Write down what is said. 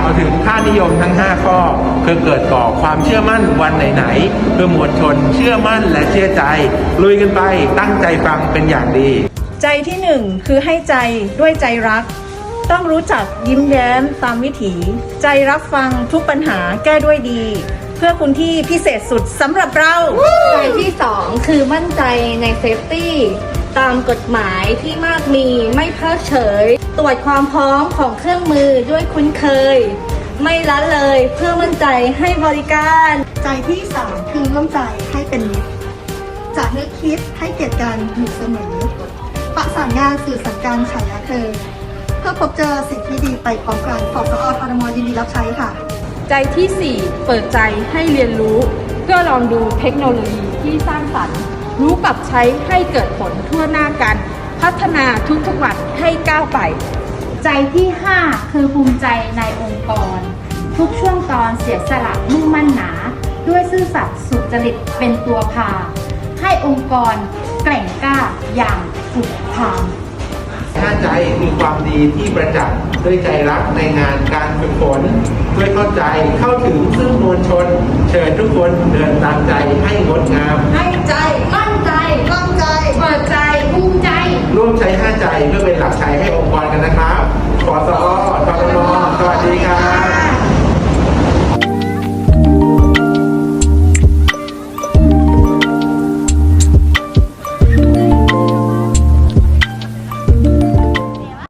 าวถึงค่านิยมทั้ง 5 ข้อเพื่อเกิดก่อความเชื่อมั่นวันไหนๆเพื่อมวลชนเชื่อมั่นและเชื่อใจ ลุยกันไปตั้งใจฟังเป็นอย่างดี ใจที่หนึ่งคือให้ใจด้วยใจรัก ต้องรู้จักยิ้มแย้มตามวิถี ใจรับฟังทุกปัญหาแก้ด้วยดี เพื่อคุณที่พิเศษสุดสำหรับเรา ใจที่2คือมั่นใจในเซฟตี้ ตามกฎหมายที่มากมีไม่เพิกเฉย ตรวจความพร้อมของเครื่องมือด้วยคุ้นเคย ไม่ละเลยเพื่อมั่นใจให้บริการ ใจที่สามคือร่วมใจให้เป็นมิตรจะนึกคิดให้เกียรติกันอยู่เสมอ ประสานงานสื่อสารการขายเธอเพื่อพบเจอสิ่งที่ดีไปพร้อมกันฟอสอทรมยินดีรับใช้ค่ะ ใจที่ 4 เปิดใจให้เรียนรู้ เพื่อลองดูเทคโนโลยีที่สร้างสรรค์ รู้ปรับใช้ให้เกิดผลทั่วหน้ากัน พัฒนาทุกๆวันให้ก้าวไป ใจที่ 5 คือภูมิใจในองค์กร ทุกช่วงตอนเสียสละมุ่งมั่นหนา ด้วยซื่อสัตย์สุจริตเป็นตัวพา ให้องค์กรแกร่งกล้าอย่างสุดทาง ใจคือความดีที่ประจักษ์ด้วยใจรักในงานการฝึกฝนด้วยเข้าใจเข้าถึงซึ่งมวลชน เชิญทุกคนเดินตามใจให้งดงาม ให้ใจมั่นใจร่วมใจเปิดใจภูมิใจ ร่วมใช้ห้าใจเพื่อเป็นหลักใจให้องค์กรกันนะครับขอสอทรมสวัสดีครับ